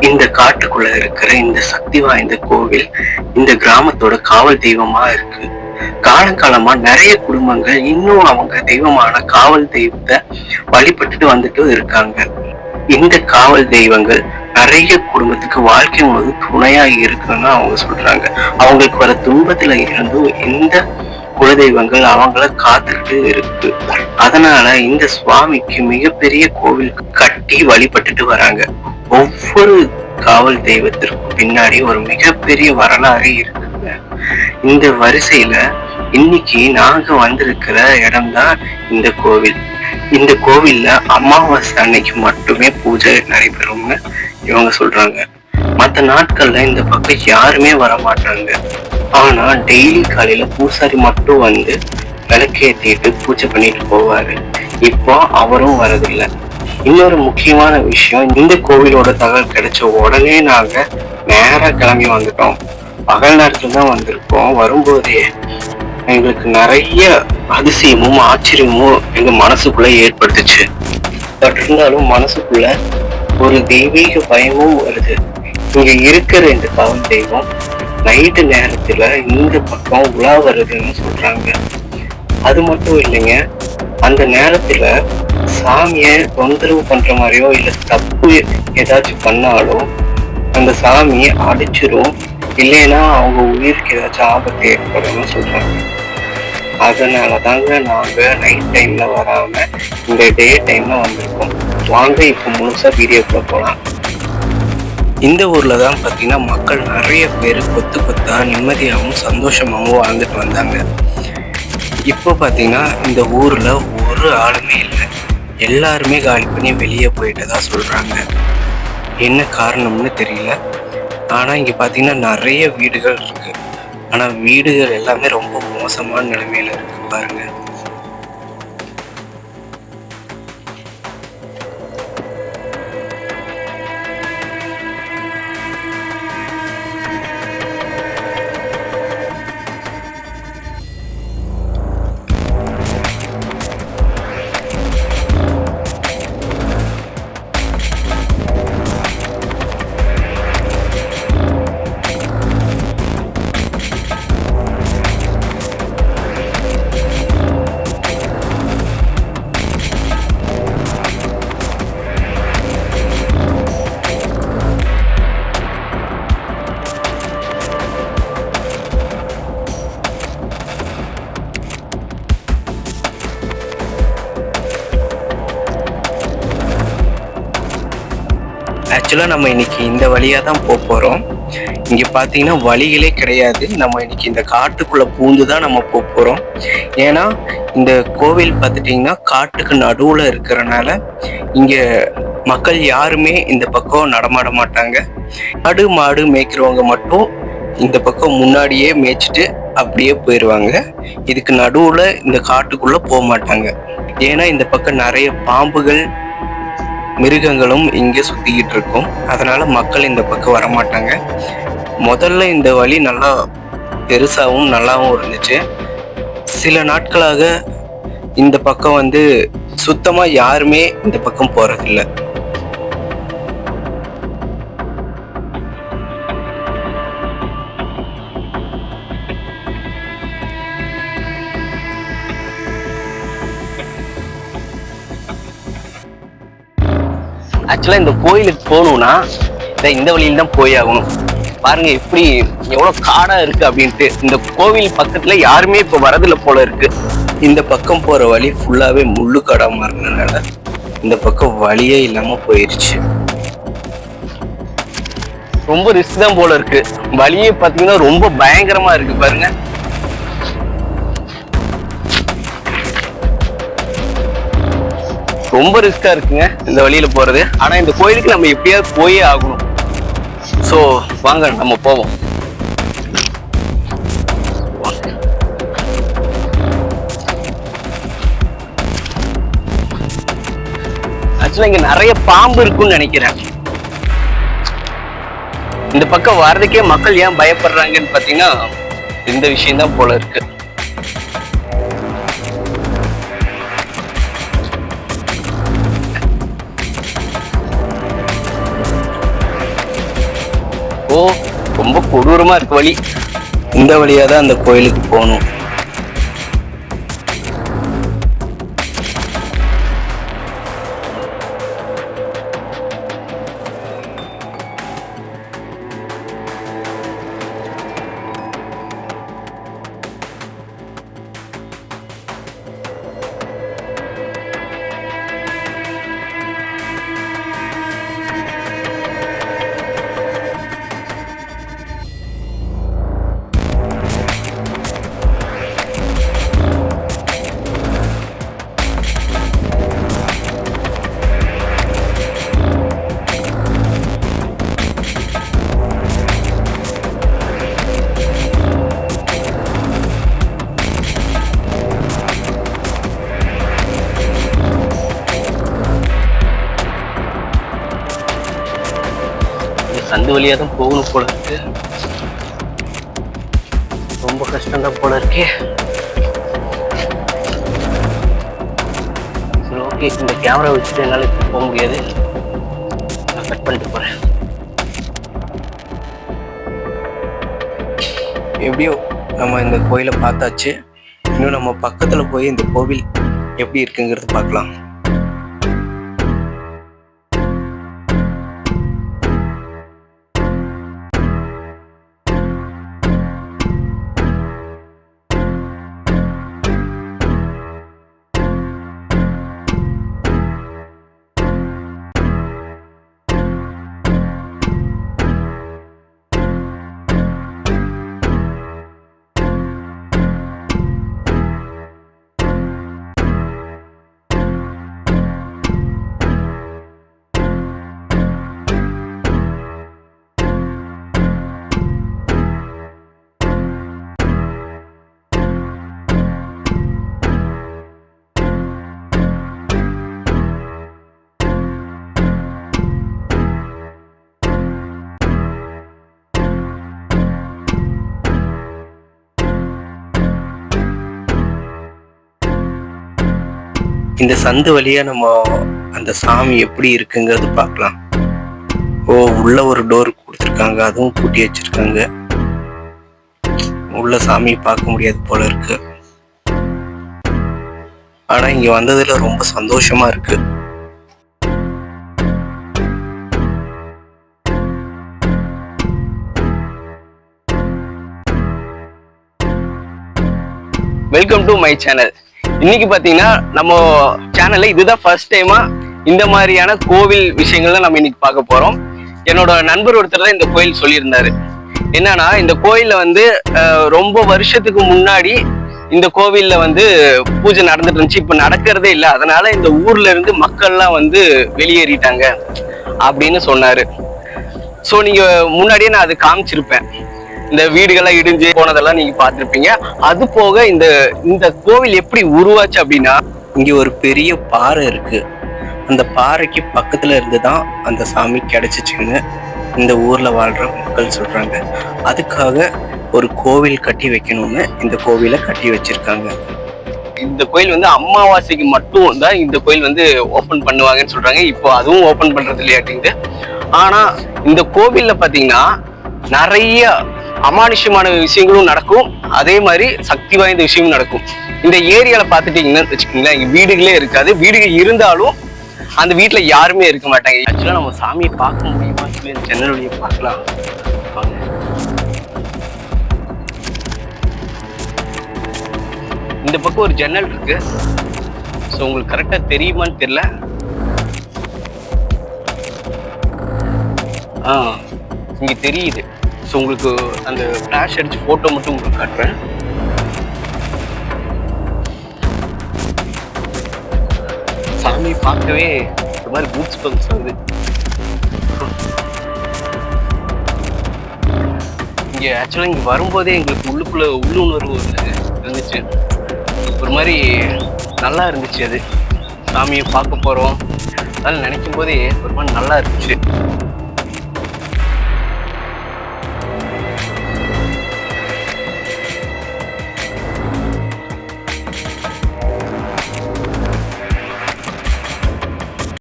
இந்த காட்டுக்குள்ள இருக்கிற இந்த சக்தி வாய்ந்த கோவில் இந்த கிராமத்தோட காவல் தெய்வமா இருக்கு. காலங்காலமா நிறைய குடும்பங்கள் இன்னும் அவங்க தெய்வமான காவல் தெய்வத்தை வழிபட்டுட்டு வந்துட்டு இருக்காங்க. இந்த காவல் தெய்வங்கள் நிறைய குடும்பத்துக்கு வாழ்க்கை முழுவது துணையா இருக்குன்னு அவங்க சொல்றாங்க. அவங்களுக்கு வர துன்பத்துல இருந்தும் இந்த குலதெய்வங்கள் அவங்கள காத்துக்கிட்டு இருக்கு. அதனால இந்த சுவாமிக்கு மிகப்பெரிய கோவில் கட்டி வழிபட்டுட்டு வராங்க. ஒவ்வொரு காவல் தெய்வத்திற்கும் பின்னாடி ஒரு மிகப்பெரிய வரலாறு இருக்குங்க. இந்த வரிசையில இன்னைக்கு நாங்க வந்திருக்கிற இடம்தான் இந்த கோவில். இந்த கோவில்ல அமாவாசை அன்னைக்கு மட்டுமே பூஜை நடைபெறும்னு இவங்க சொல்றாங்க. மற்ற நாட்கள்ல இந்த பக்கம் யாருமே வர மாட்டாங்க ஆனா டெய்லி காலையில பூசாரி மட்டும் வந்து விளக்கேத்திட்டு பூஜை பண்ணிட்டு போவாரு. இப்போ அவரும் வரதில்லை. இன்னொரு முக்கியமான விஷயம் இந்த கோவிலோட தகவல் கிடைச்ச உடனே நாங்க நேரா கிளம்பி வந்துட்டோம். பகல் நேரத்துல தான் வந்திருக்கோம். வரும்போதே எங்களுக்கு நிறைய அதிசயமும் ஆச்சரியமும் எங்க மனசுக்குள்ள ஏற்பட்டுச்சு. பட் இருந்தாலும் மனசுக்குள்ள ஒரு தெய்வீக பயமும் வருது. இங்க இருக்கிற இந்த காவல் தெய்வம் நைட்டு நேரத்துல இந்த பக்கம் உலா வருதுன்னு சொல்றாங்க. அது மட்டும் இல்லைங்க அந்த நேரத்துல சாமியை தொந்தரவு பண்ற மாதிரியோ இல்ல தப்பு ஏதாச்சும் பண்ணாலும் அந்த சாமி அடிச்சிரும். இல்லைன்னா அவங்க உயிருக்கு ஏதாச்சும் ஆபத்து ஏற்படும்னு சொல்றாங்க. அதனால தாங்க நாங்க நைட் டைம்ல வராம இந்த டே டைம்ல வந்திருக்கோம். வாங்க இப்போ முழுசா வீடியோக்குள்ள போலாம். இந்த ஊர்ல தான் பார்த்தீங்கன்னா மக்கள் நிறைய பேர் கொத்து கொத்தா நிம்மதியாகவும் சந்தோஷமாகவும் வாழ்ந்துட்டு வந்தாங்க. இப்போ பார்த்தீங்கன்னா இந்த ஊரில் ஒரு ஆளுமே இல்லை. எல்லாருமே காலி பண்ணி வெளியே போயிட்டதா சொல்கிறாங்க என்ன காரணம்னு தெரியல. ஆனால் இங்கே பார்த்தீங்கன்னா நிறைய வீடுகள் இருக்குது ஆனால் வீடுகள் எல்லாமே ரொம்ப மோசமான நிலைமையில் இருக்குது பாருங்கள் ஆக்சுவலாக நம்ம இன்னைக்கு இந்த வழியாக தான் போக போகிறோம் இங்கே பார்த்தீங்கன்னா வழிகளே கிடையாது. நம்ம இன்னைக்கு இந்த காட்டுக்குள்ளே பூந்து தான் நம்ம போக போகிறோம் ஏன்னா இந்த கோவில் பார்த்துட்டிங்கன்னா காட்டுக்கு நடுவில் இருக்கிறனால இங்கே மக்கள் யாருமே இந்த பக்கம் நடமாட மாட்டாங்க. ஆடு மாடு மேய்க்கிறவங்க மட்டும் இந்த பக்கம் முன்னாடியே மேய்ச்சிட்டு அப்படியே போயிடுவாங்க இதுக்கு நடுவில் இந்த காட்டுக்குள்ளே போக மாட்டாங்க. ஏன்னா இந்த பக்கம் நிறைய பாம்புகள் மிருகங்களும் இங்கே சுத்திக்கிட்டு இருக்கும் அதனால மக்கள் இந்த பக்கம் வரமாட்டாங்க. முதல்ல இந்த வழி நல்லா பெருசாகவும் நல்லாவும் இருந்துச்சு. சில நாட்களாக இந்த பக்கம் வந்து சுத்தமாக யாருமே இந்த பக்கம் போகிறதில்ல ஆக்சுவலாக இந்த கோயிலுக்கு போகணும்னா இந்த இந்த வழியில தான் போய் ஆகணும் பாருங்க எப்படி எவ்வளோ காடாக இருக்கு அப்படின்ட்டு. இந்த கோவில் பக்கத்தில் யாருமே இப்போ வரதில்ல போல இருக்கு. இந்த பக்கம் போகிற வழி ஃபுல்லாகவே முள்ளு காடா மாறினதுனால இந்த பக்கம் வழியே இல்லாமல் போயிருச்சு. ரொம்ப ரிஸ்க் தான் போல இருக்கு. வழியே பார்த்தீங்கன்னா ரொம்ப பயங்கரமாக இருக்கு பாருங்க. ரொம்ப ரிஸ்கா இருக்குங்க இந்த வழியில போறது. ஆனா இந்த கோயிலுக்கு நம்ம எப்படியாவது போயே ஆகணும். ஸோ வாங்க நம்ம போவோம். ஆக்சுவலா இங்க நிறைய பாம்பு இருக்கும்னு நினைக்கிறேன். இந்த பக்கம் வர்றதுக்கே மக்கள் ஏன் பயப்படுறாங்கன்னு பாத்தீங்கன்னா இந்த விஷயம் தான் போல இருக்கு. ரொம்ப கொடூரமா இருக்கு வழி. இந்த வழியா தான் அந்த கோயிலுக்கு போகணும். சந்து வழியாக தான் போகணும் போல இருக்கு. ரொம்ப கஷ்டம் தான் போல இருக்கே. சரி ஓகே இந்த கேமரா வச்சுட்டு என்னால் இப்போ போக முடியாது. நான் கட் பண்ணிட்டு போகிறேன் எப்படியோ நம்ம இந்த கோயிலை பார்த்தாச்சு. இன்னும் நம்ம பக்கத்தில் போய் இந்த கோவில் எப்படி இருக்குங்கிறது பார்க்கலாம். இந்த சந்து வழியா நம்ம அந்த சாமி எப்படி இருக்குங்கிறது பார்க்கலாம். ஓ உள்ள ஒரு டோர் கொடுத்துருக்காங்க. அதுவும் பூட்டி வச்சிருக்காங்க. உள்ள சாமி பார்க்க முடியாது போல இருக்கு. ஆனா இங்க வந்ததுல ரொம்ப சந்தோஷமா இருக்கு. வெல்கம் டு மை சேனல் இன்னைக்கு பாத்தீங்கன்னா நம்ம சேனல்ல இதுதான் ஃபர்ஸ்ட் டைமா இந்த மாதிரியான கோவில் விஷயங்கள்ல நம்ம இன்னைக்கு பார்க்க போறோம். என்னோட நண்பர் ஒருத்தர் தான் இந்த கோயில் சொல்லியிருந்தாரு. என்னன்னா இந்த கோயில்ல வந்து ரொம்ப வருஷத்துக்கு முன்னாடி இந்த கோவில்ல வந்து பூஜை நடந்துட்டு இருந்துச்சு. இப்ப நடக்கிறதே இல்லை. அதனால இந்த ஊர்ல இருந்து மக்கள்லாம் வந்து வெளியேறிட்டாங்க அப்படின்னு சொன்னாரு. ஸோ நீங்க முன்னாடியே நான் அது காமிச்சிருப்பேன். இந்த வீடுகள்லாம் இடிஞ்சு போனதெல்லாம் நீங்க பார்த்துருப்பீங்க. அது போக இந்த இந்த கோவில் எப்படி உருவாச்சு அப்படின்னா இங்க ஒரு பெரிய பாறை இருக்கு. அந்த பாறைக்கு பக்கத்துல இருந்து தான் அந்த சாமி கிடைச்சிச்சுன்னு இந்த ஊர்ல வாழ்ற மக்கள் சொல்றாங்க. அதுக்காக ஒரு கோவில் கட்டி வைக்கணும்னு இந்த கோவிலை கட்டி வச்சிருக்காங்க. இந்த கோயில் வந்து அமாவாசைக்கு மட்டும் தான் இந்த கோயில் வந்து ஓபன் பண்ணுவாங்கன்னு சொல்றாங்க. இப்போ அதுவும் ஓபன் பண்றது இல்லையாட்டிங்குது ஆனா இந்த கோவில்ல பாத்தீங்கன்னா நிறைய அமானுஷ்யமான விஷயங்களும் நடக்கும். அதே மாதிரி சக்தி வாய்ந்த விஷயமும் நடக்கும். இந்த ஏரியால பாத்துட்டீங்கன்னா வச்சுக்கோங்களேன் இங்க வீடுகளே இருக்காது. வீடுகள் இருந்தாலும் அந்த வீட்டுல யாருமே இருக்க மாட்டாங்க. ஆக்சுவலா நம்ம சாமியை பார்க்க முடியுமா? சொல்லி ஜன்னல் வழியை பார்க்கலாம்? இந்த பக்கம் ஒரு ஜன்னல் இருக்கு. ஸோ உங்களுக்கு கரெக்டாக தெரியுமான்னு தெரியல. ஆ இங்கே தெரியுது. ஸோ உங்களுக்கு அந்த ஃப்ளாஷ் அடிச்சு ஃபோட்டோ மட்டும் உங்களுக்கு காட்டுறேன். சாமி பார்க்கவே ஒரு மாதிரி பூட்ஸ் பம்ப்ஸ் ஆகுது. இங்கே ஆக்சுவலாக இங்கே வரும்போதே எங்களுக்கு உள்ளுக்குள்ளே உள்ளுணர்வு இருந்துச்சு. ஒரு மாதிரி நல்லா இருந்துச்சு அது. சாமியை பார்க்க போகிறோம் அதனால நினைக்கும் போதே ஒரு மாதிரி நல்லா இருந்துச்சு.